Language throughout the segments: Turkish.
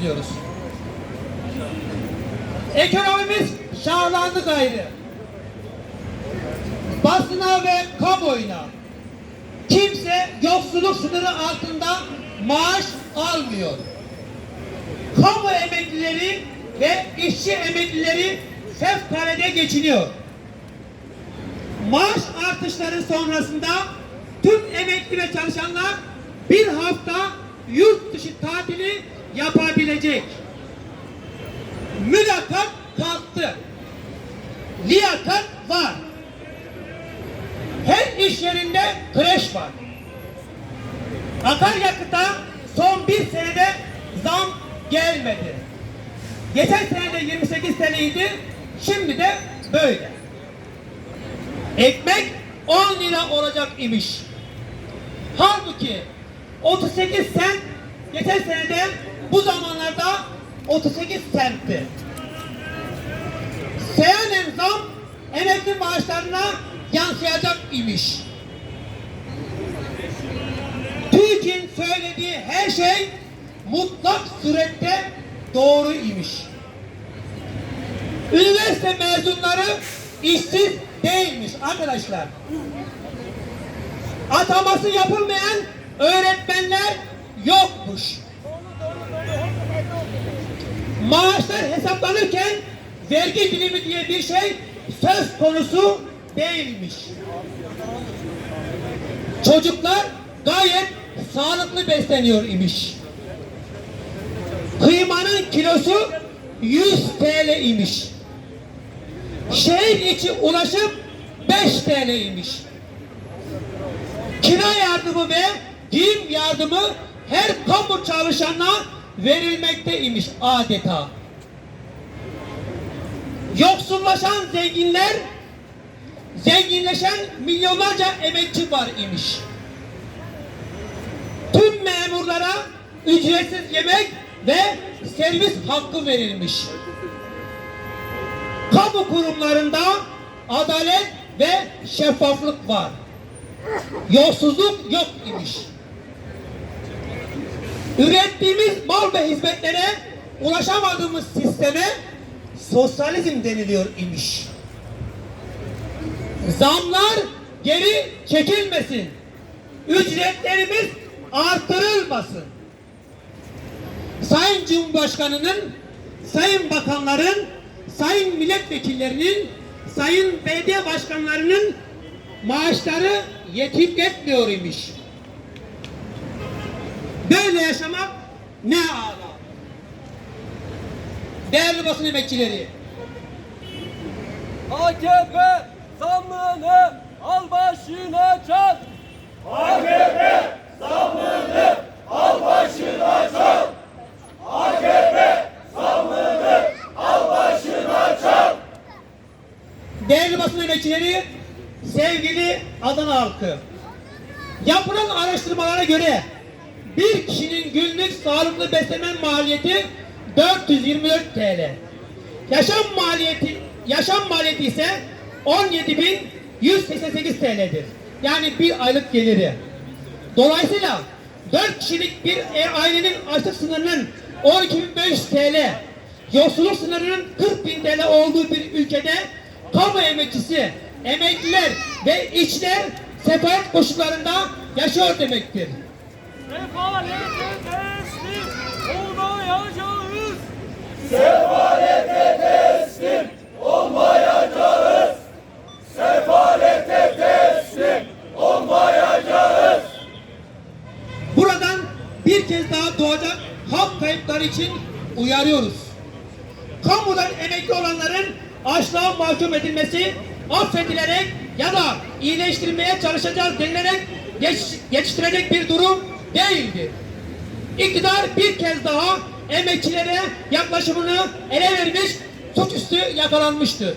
diliyoruz. Ekonomimiz şahlandı gayrı. Basına ve kamuoyuna kimse yoksulluk sınırı altında maaş almıyor. Kamu emeklileri ve işçi emeklileri fevkalade geçiniyor. Maaş artışları sonrasında tüm emekli ve çalışanlar bir hafta yurt dışı tatili yapabilecek. Mülakat kalktı. Liyakat var. Her iş yerinde kreş var. Akaryakıta son bir senede zam gelmedi. Geçen senede 28 TL'ydi, şimdi de böyle. Ekmek 10 lira olacak imiş. Halbuki 38 sent geçen senede bu zamanlarda 38 sentti. Seyyanen zam emekli maaşlarına yansıyacak imiş. TÜİK'in söylediği her şey mutlak surette doğru imiş. Üniversite mezunları işsiz değilmiş arkadaşlar. Ataması yapılmayan öğretmenler yokmuş. Maaşlar hesaplanırken vergi dilimi diye bir şey söz konusu değilmiş. Çocuklar gayet sağlıklı besleniyor imiş. Kıymanın kilosu 100 TL imiş. Şehir içi ulaşım 5 TL imiş. Kira yardımı ve giyim yardımı her kamu çalışanına verilmekte imiş adeta. Yoksullaşan zenginler, zenginleşen milyonlarca emekçi var imiş. Tüm memurlara ücretsiz yemek ve servis hakkı verilmiş. Kamu kurumlarında adalet ve şeffaflık var. Yolsuzluk yok imiş. Ürettiğimiz mal ve hizmetlere ulaşamadığımız sisteme sosyalizm deniliyor imiş. Zamlar geri çekilmesin. Ücretlerimiz artırılmasın. Sayın Cumhurbaşkanı'nın, sayın bakanların, sayın milletvekillerinin, sayın belediye başkanlarının maaşları yetip etmiyor imiş. Böyle yaşamak ne ala. Değerli basın emekçileri, AKP zammını al başına çal. değerli basın emekçileri, sevgili Adana halkı. Yapılan araştırmalara göre bir kişinin günlük sağlıklı beslenme maliyeti 424 TL. Yaşam maliyeti yaşam maliyeti ise 17.188 TL'dir. Yani bir aylık geliri. Dolayısıyla 4 kişilik bir e- ailenin açlık sınırının 12.500 TL, yoksulluk sınırının 40.000 TL olduğu bir ülkede kamu emekçisi, emekliler ve işçiler sefalet koşullarında yaşıyor demektir. Sefalete teslim olmayacağız. Buradan bir kez daha doğacak halk kayıpları için uyarıyoruz. Kamudan emekli olanların açlığa mahkum edilmesi affedilerek ya da iyileştirmeye çalışacağız denilerek geç- yetiştirecek bir durum değildir. İktidar bir kez daha emekçilere yaklaşımını ele vermiş, suçüstü yakalanmıştır.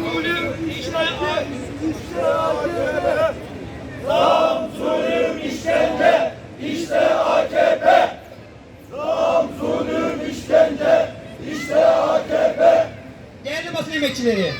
Zulüm işte Değerli basın emekçileri,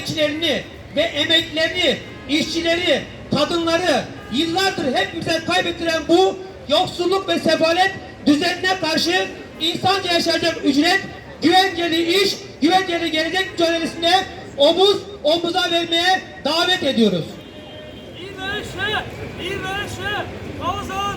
emekçilerini ve emeklilerini işçileri, kadınları yıllardır hepimize kaybettiren bu yoksulluk ve sefalet düzenine karşı insanca yaşayacak ücret, güvenceli iş, güvenceli gelecek mücadelesine omuz omuza vermeye davet ediyoruz. Birleşe kazanacağız. Birleşe